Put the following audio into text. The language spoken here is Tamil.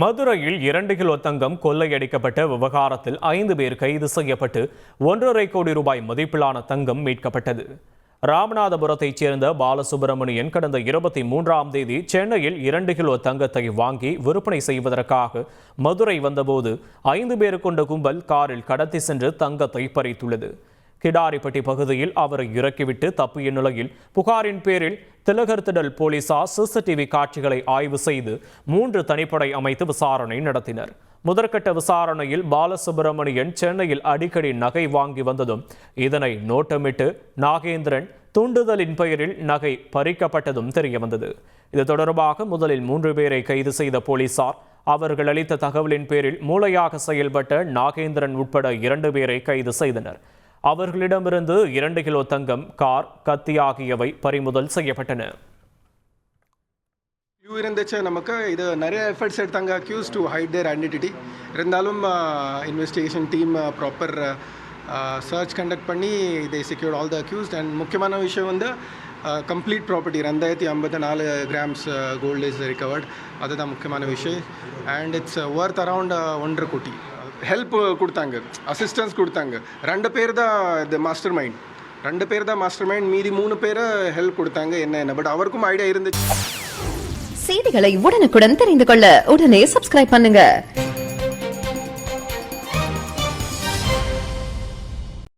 மதுரையில் இரண்டு கிலோ தங்கம் கொள்ளையடிக்கப்பட்ட விவகாரத்தில் ஐந்து பேர் கைது செய்யப்பட்டு ஒன்றரை கோடி ரூபாய் மதிப்பிலான தங்கம் மீட்கப்பட்டது. ராமநாதபுரத்தைச் சேர்ந்த பாலசுப்பிரமணியன் கடந்த இருபத்தி மூன்றாம் தேதி சென்னையில் இரண்டு கிலோ தங்கத்தை வாங்கி விற்பனை செய்வதற்காக மதுரை வந்தபோது ஐந்து பேர் கொண்ட கும்பல் காரில் கடத்தி சென்று தங்கத்தை பறித்துள்ளது. கிடாரிப்பட்டி பகுதியில் அவரை இறக்கிவிட்டு தப்பிய நிலையில் புகாரின் பேரில் திலகர் திடல் போலீசார் சிசிடிவி காட்சிகளை ஆய்வு செய்து மூன்று தனிப்படை அமைத்து விசாரணை நடத்தினர். முதற்கட்ட விசாரணையில் பாலசுப்பிரமணியன் சென்னையில் அடிக்கடி நகை வாங்கி வந்ததும் இதனை நோட்டமிட்டு நாகேந்திரன் தூண்டுதலின் பெயரில் நகை பறிக்கப்பட்டதும் தெரியவந்தது இது தொடர்பாக முதலில் மூன்று பேரை கைது செய்த போலீசார் அவர்கள் அளித்த தகவலின் பேரில் மூளையாக செயல்பட்ட நாகேந்திரன் உட்பட இரண்டு பேரை கைது செய்தனர். அவர்களிடமிருந்து இரண்டு கிலோ தங்கம் கார் கத்தி ஆகியவை பறிமுதல் செய்யப்பட்டன. க்ளூ இருந்துச்சு நமக்கு. இது நிறைய எஃபர்ட்ஸ் எடுத்தாங்க. Accused to hide their identity இருந்தாலும் investigation team proper search conduct பண்ணி இதை secured all the accused and முக்கியமான விஷயம் வந்து கம்ப்ளீட் ப்ராப்பர்ட்டி ரெண்டாயிரத்தி ஐம்பத்தி நாலு கிராம்ஸ் கோல்டு இஸ் ரிகவர்ட் அதுதான் முக்கியமான விஷயம். அண்ட் இட்ஸ் ஒர்த் அரவுண்ட் ஒன்றரை கோட்டி ஹெல்ப் கொடுத்தாங்க. அசிஸ்டன்ஸ் கொடுத்தாங்க. ரெண்டு பேர் தான் இது மாஸ்டர் மைண்ட் ரெண்டு பேர் தான் மாஸ்டர் மைண்ட் மீதி மூணு பேரை ஹெல்ப் கொடுத்தாங்க என்ன என்ன. பட் அவருக்கும் ஐடியா இருந்துச்சு. செய்திகளை உடனுக்குடன் தெரிந்து கொள்ள உடனே சப்ஸ்கிரைப் பண்ணுங்க.